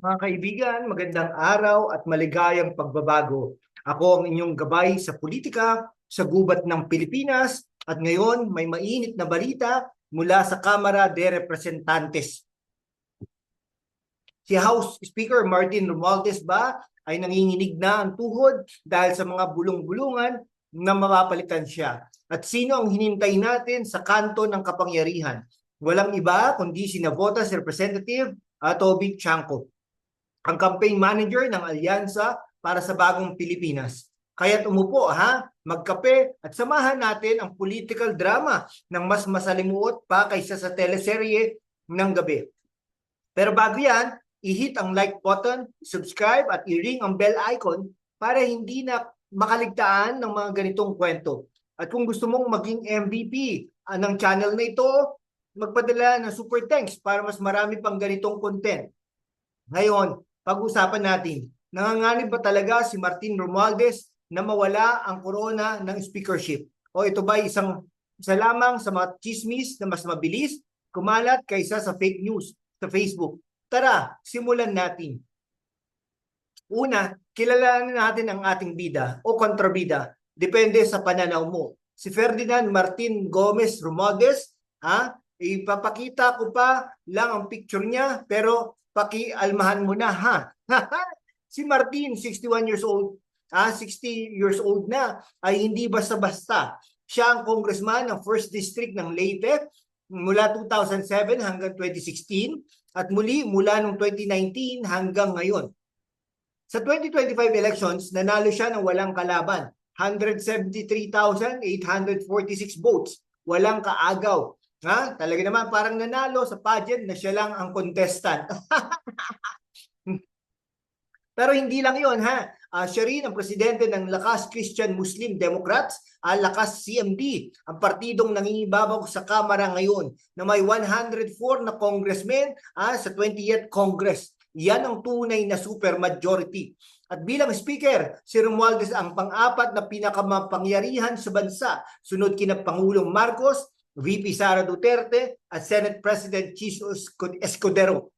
Mga kaibigan, magandang araw at maligayang pagbabago. Ako ang inyong gabay sa politika, sa gubat ng Pilipinas at ngayon may mainit na balita mula sa Kamara de Representantes. Si House Speaker Martin Romualdez ba ay nanginginig na ang tuhod dahil sa mga bulong-bulungan na mapapalitan siya. At sino ang hinintay natin sa kanto ng kapangyarihan? Walang iba kundi si Navotas Representative Toby Chanko, ang campaign manager ng Alyansa para sa Bagong Pilipinas. Kaya't umupo ha, magkape at samahan natin ang political drama ng mas masalimuot pa kaysa sa teleserye ng gabi. Pero bago yan, i-hit ang like button, subscribe at i-ring ang bell icon para hindi na makaligtaan ng mga ganitong kwento. At kung gusto mong maging MVP uh, ng channel na ito, magpadala ng super thanks para mas marami pang ganitong content. Ngayon, pag-usapan natin, nanganganib ba talaga si Martin Romualdez na mawala ang corona ng speakership? O ito ba isang isa lamang sa mga chismis na mas mabilis kumalat kaysa sa fake news sa Facebook? Tara, simulan natin. Una, kilalanin natin ang ating bida o kontrabida. Depende sa pananaw mo. Si Ferdinand Martin Gomez Romualdez, ha? Ipapakita ko pa lang ang picture niya pero pakialmahan mo na ha. si Martin, 61 years old, ah, 60 years old na, ay hindi basta-basta. Siya ang congressman ng 1st District ng Leyte mula 2007 hanggang 2016 at muli mula noong 2019 hanggang ngayon. Sa 2025 elections, nanalo siya ng walang kalaban. 173,846 votes. Walang kaagaw. Ha? Talaga naman parang nanalo sa pageant na siya lang ang contestant. Pero hindi lang yon ha. Uh, siya rin ang presidente ng Lakas Christian Muslim Democrats, uh, Lakas CMD, ang partidong nangingibabaw sa Kamara ngayon na may 104 na congressmen uh, sa 20th Congress. Yan ang tunay na super majority. At bilang speaker, si Romualdez ang pang-apat na pinakamapangyarihan sa bansa, sunod kina Pangulong Marcos, VP Sara Duterte at Senate President Jesus Escudero.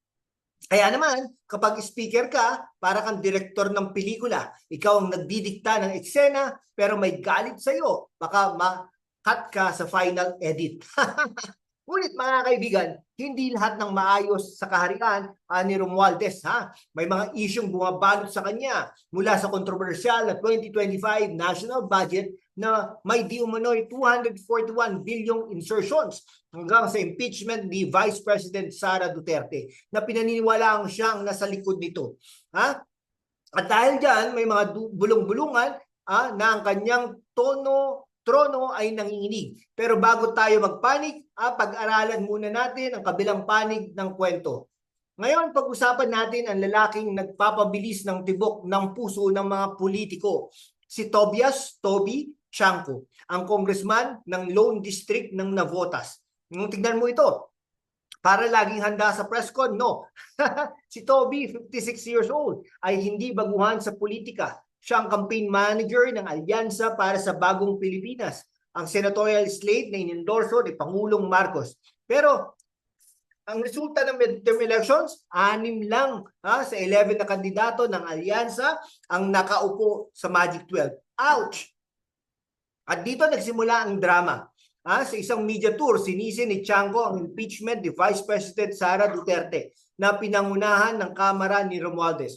Kaya naman, kapag speaker ka, para kang direktor ng pelikula. Ikaw ang nagdidikta ng eksena, pero may galit sa'yo. Baka ma-cut ka sa final edit. Ngunit mga kaibigan, hindi lahat ng maayos sa kaharian uh, ni Romualdez. Ha? May mga isyong bumabalot sa kanya mula sa kontrobersyal na 2025 national budget na may di umano'y 241 bilyong insertions hanggang sa impeachment ni Vice President Sara Duterte na pinaniniwalaang siya ang nasa likod nito. Ha? At dahil dyan, may mga bulong-bulungan ah, na ang kanyang tono trono ay nanginginig. Pero bago tayo magpanik, ah, pag-aralan muna natin ang kabilang panig ng kwento. Ngayon, pag-usapan natin ang lalaking nagpapabilis ng tibok ng puso ng mga politiko. Si Tobias Toby Chanko, ang congressman ng Lone District ng Navotas. Nung tignan mo ito, para laging handa sa press con, no. si Toby, 56 years old, ay hindi baguhan sa politika. Siya ang campaign manager ng Alyansa para sa Bagong Pilipinas, ang senatorial slate na inendorso ni Pangulong Marcos. Pero ang resulta ng midterm elections, anim lang ha, sa 11 na kandidato ng alyansa ang nakaupo sa Magic 12. Ouch! At dito nagsimula ang drama. Ha, sa isang media tour, sinisi ni Chango ang impeachment ni Vice President Sara Duterte na pinangunahan ng Kamara ni Romualdez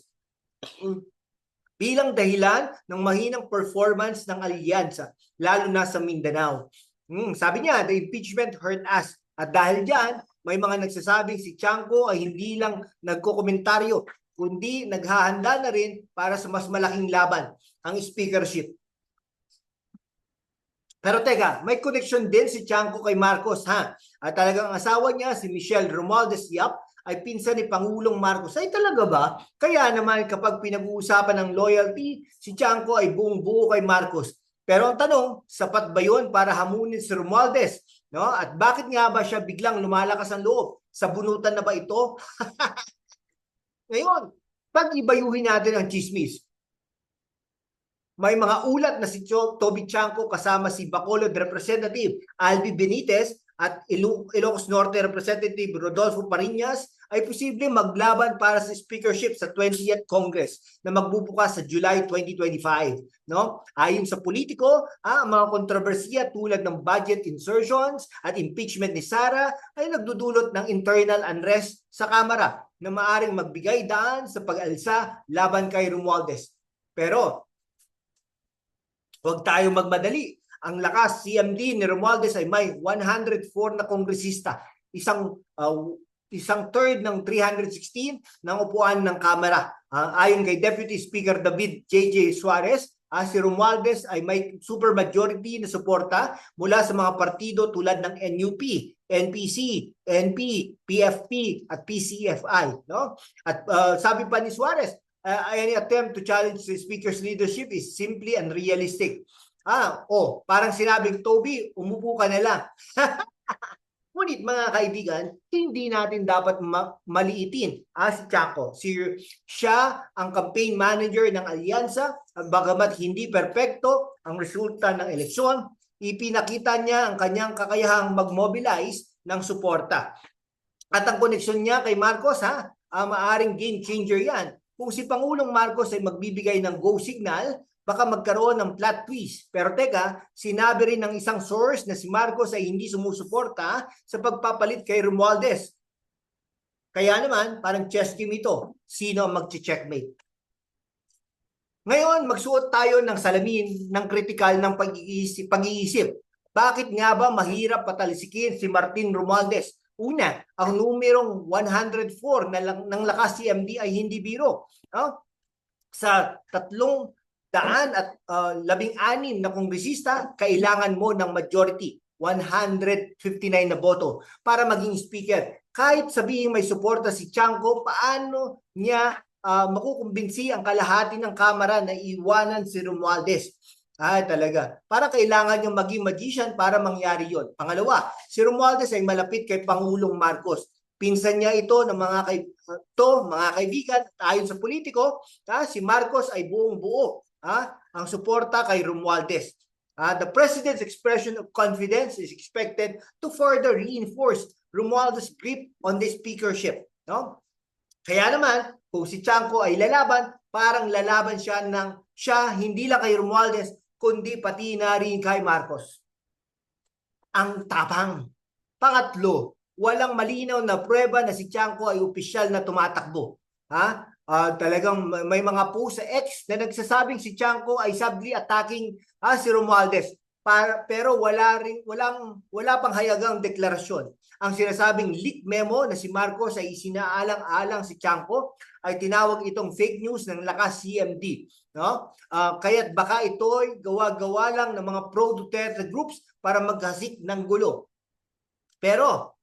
bilang dahilan ng mahinang performance ng alyansa, lalo na sa Mindanao. Hmm, sabi niya, the impeachment hurt us. At dahil diyan, may mga nagsasabing si Chanko ay hindi lang nagkokomentaryo, kundi naghahanda na rin para sa mas malaking laban, ang speakership. Pero teka, may connection din si Chanko kay Marcos ha. At talagang asawa niya si Michelle Romualdez Yap ay pinsan ni Pangulong Marcos. Ay talaga ba? Kaya naman kapag pinag-uusapan ng loyalty, si Chanko ay buong buo kay Marcos. Pero ang tanong, sapat ba yun para hamunin si Romualdez? No? At bakit nga ba siya biglang lumalakas ang loob? Sa bunutan na ba ito? Ngayon, pag-ibayuhin natin ang chismis. May mga ulat na si Toby Chanko kasama si Bacolod Representative Albi Benitez at Ilu- Ilocos Norte Representative Rodolfo Pariñas ay posible maglaban para sa speakership sa 20th Congress na magbubukas sa July 2025. No? Ayon sa politiko, ah, ang mga kontrobersiya tulad ng budget insertions at impeachment ni Sara ay nagdudulot ng internal unrest sa Kamara na maaring magbigay daan sa pag-alsa laban kay Romualdez. Pero, huwag tayo magmadali. Ang lakas CMD ni Romualdez ay may 104 na kongresista, isang uh, isang third ng 316 ng upuan ng Kamara. Ah, ayon kay Deputy Speaker David J.J. Suarez, ah, si Romualdez ay may supermajority na suporta mula sa mga partido tulad ng NUP, NPC, NP, PFP at PCFI, no? At uh, sabi pa ni Suarez, uh, any attempt to challenge the speaker's leadership is simply unrealistic. Ah, oh, parang sinabing Toby, umupo ka na lang. Ngunit mga kaibigan, hindi natin dapat ma- maliitin ah, si Chaco. Si, siya ang campaign manager ng alyansa at bagamat hindi perpekto ang resulta ng eleksyon, ipinakita niya ang kanyang kakayahang mag-mobilize ng suporta. At ang koneksyon niya kay Marcos, ha, ah, maaring game changer yan. Kung si Pangulong Marcos ay magbibigay ng go signal, baka magkaroon ng plot twist. Pero teka, sinabi rin ng isang source na si Marcos ay hindi sumusuporta sa pagpapalit kay Romualdez. Kaya naman, parang chess game ito. Sino ang mag-checkmate? Ngayon, magsuot tayo ng salamin ng kritikal ng pag-iisip. pag-iisip. Bakit nga ba mahirap patalisikin si Martin Romualdez? Una, ang numerong 104 na lang, ng lakas CMD ay hindi biro. No? Sa tatlong daan at uh, labing-anim na kongresista, kailangan mo ng majority, 159 na boto para maging speaker. Kahit sabihin may suporta si Chanco, paano niya uh, makukumbinsi ang kalahati ng Kamara na iwanan si Romualdez? Ay, talaga. Para kailangan niyang maging magician para mangyari yon. Pangalawa, si Romualdez ay malapit kay Pangulong Marcos. Pinsan niya ito ng mga kay to, mga kaibigan, ayon sa politiko, ha, si Marcos ay buong buo ha, ang suporta kay Romualdez. Uh, the president's expression of confidence is expected to further reinforce Romualdez' grip on the speakership. No? Kaya naman, kung si Chanco ay lalaban, parang lalaban siya ng siya hindi lang kay Romualdez, kundi pati na rin kay Marcos. Ang tapang. Pangatlo, walang malinaw na prueba na si Chanco ay opisyal na tumatakbo. Ha? uh, talagang may mga post sa X na nagsasabing si Chanco ay subtly attacking uh, si Romualdez. Para, pero wala ring walang wala pang hayagang deklarasyon. Ang sinasabing leak memo na si Marcos ay isinaalang-alang si Chanco ay tinawag itong fake news ng lakas CMD, no? Uh, kaya't baka ito ay gawa-gawa lang ng mga pro Duterte groups para maghasik ng gulo. Pero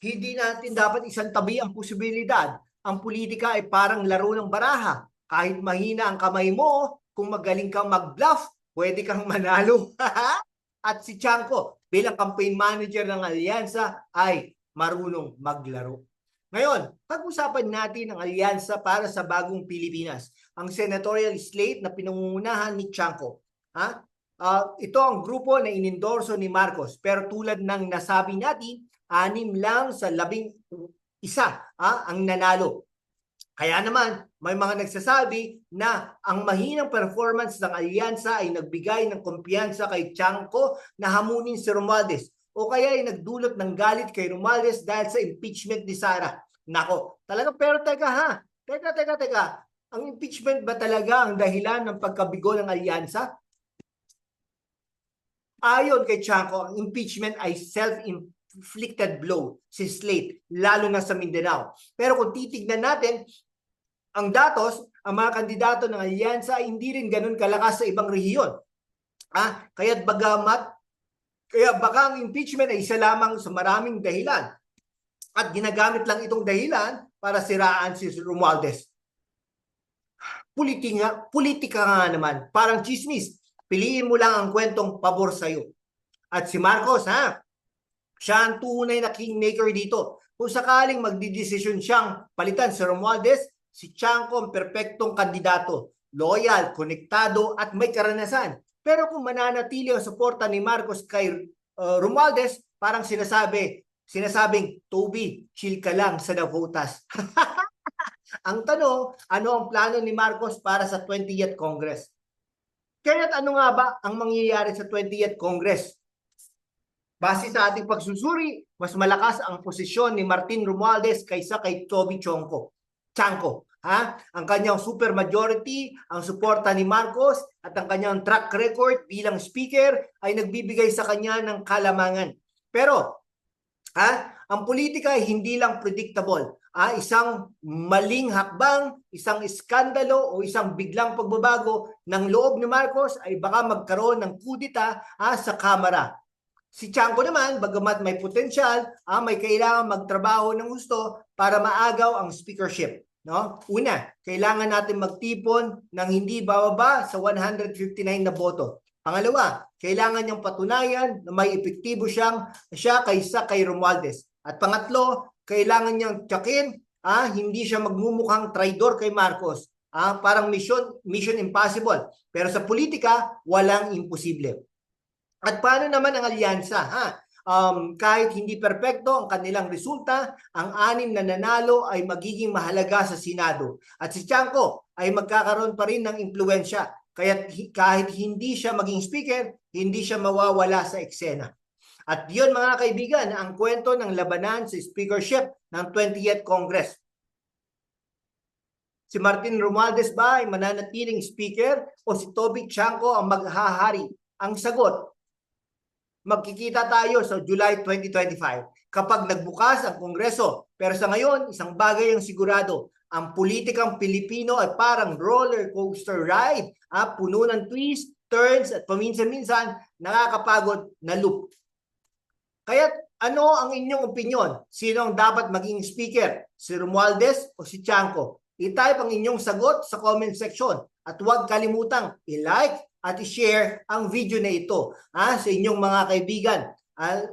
hindi natin dapat isang tabi ang posibilidad ang politika ay parang laro ng baraha. Kahit mahina ang kamay mo, kung magaling kang mag-bluff, pwede kang manalo. At si Chanko, bilang campaign manager ng alyansa, ay marunong maglaro. Ngayon, pag-usapan natin ang alyansa para sa bagong Pilipinas, ang senatorial slate na pinangungunahan ni Chanko. Ha? Uh, ito ang grupo na inendorso ni Marcos. Pero tulad ng nasabi natin, anim lang sa labing isa ah, ang nanalo. Kaya naman, may mga nagsasabi na ang mahinang performance ng alyansa ay nagbigay ng kumpiyansa kay Chanco na hamunin si Romualdez o kaya ay nagdulot ng galit kay Romualdez dahil sa impeachment ni Sara. Nako, talaga pero teka ha, teka, teka, teka, ang impeachment ba talaga ang dahilan ng pagkabigo ng alyansa? Ayon kay Chanco, ang impeachment ay self-impeachment inflicted blow si Slate, lalo na sa Mindanao. Pero kung titignan natin, ang datos, ang mga kandidato ng alyansa hindi rin ganun kalakas sa ibang rehiyon. Ah, kaya bagamat, kaya baka ang impeachment ay isa lamang sa maraming dahilan. At ginagamit lang itong dahilan para siraan si Romualdez. Politika, politika nga naman, parang chismis. Piliin mo lang ang kwentong pabor sa'yo. At si Marcos, ha, siya ang tunay na kingmaker dito. Kung sakaling magdidesisyon siyang palitan si Romualdez, si Chanco ang perpektong kandidato. Loyal, konektado at may karanasan. Pero kung mananatili ang suporta ni Marcos kay uh, Romualdez, parang sinasabi, sinasabing, Toby, chill ka lang sa Navotas. ang tanong, ano ang plano ni Marcos para sa 20th Congress? Kaya't ano nga ba ang mangyayari sa 20th Congress? Base sa ating pagsusuri, mas malakas ang posisyon ni Martin Romualdez kaysa kay Toby Chonko. Chanko. Ha? Ang kanyang super majority, ang suporta ni Marcos at ang kanyang track record bilang speaker ay nagbibigay sa kanya ng kalamangan. Pero ha, ang politika ay hindi lang predictable. Ah, isang maling hakbang, isang iskandalo o isang biglang pagbabago ng loob ni Marcos ay baka magkaroon ng kudita ah, sa Kamara. Si Chanko naman, bagamat may potensyal, ah, may kailangan magtrabaho ng gusto para maagaw ang speakership. No? Una, kailangan natin magtipon ng hindi bababa sa 159 na boto. Pangalawa, kailangan niyang patunayan na may epektibo siyang siya kaysa kay Romualdez. At pangatlo, kailangan niyang tiyakin, ah, hindi siya magmumukhang traidor kay Marcos. Ah, parang mission mission impossible. Pero sa politika, walang imposible. At paano naman ang alyansa? Ha? Um, kahit hindi perpekto ang kanilang resulta, ang anim na nanalo ay magiging mahalaga sa Senado. At si Chanko ay magkakaroon pa rin ng impluensya. Kaya kahit hindi siya maging speaker, hindi siya mawawala sa eksena. At yun mga kaibigan, ang kwento ng labanan sa speakership ng 20th Congress. Si Martin Romualdez ba ay mananatiling speaker o si Toby Chanko ang maghahari? Ang sagot, magkikita tayo sa July 2025 kapag nagbukas ang Kongreso. Pero sa ngayon, isang bagay ang sigurado, ang politikang Pilipino ay parang roller coaster ride, ah, puno ng twists, turns at paminsan-minsan nakakapagod na loop. Kaya ano ang inyong opinion? Sino ang dapat maging speaker? Si Romualdez o si Chanko? I-type ang inyong sagot sa comment section at huwag kalimutang i-like at i-share ang video na ito ha, sa inyong mga kaibigan. Ah,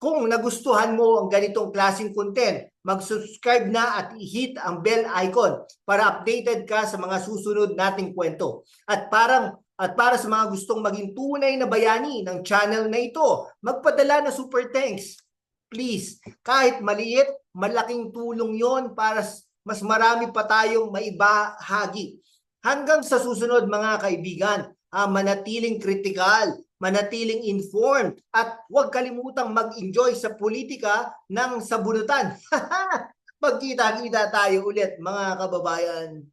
kung nagustuhan mo ang ganitong klaseng content, mag-subscribe na at i-hit ang bell icon para updated ka sa mga susunod nating kwento. At parang at para sa mga gustong maging tunay na bayani ng channel na ito, magpadala na super thanks. Please, kahit maliit, malaking tulong yon para mas marami pa tayong maibahagi. Hanggang sa susunod mga kaibigan, ah, manatiling kritikal, manatiling informed, at huwag kalimutang mag-enjoy sa politika ng sabunutan. Magkita-kita tayo ulit mga kababayan.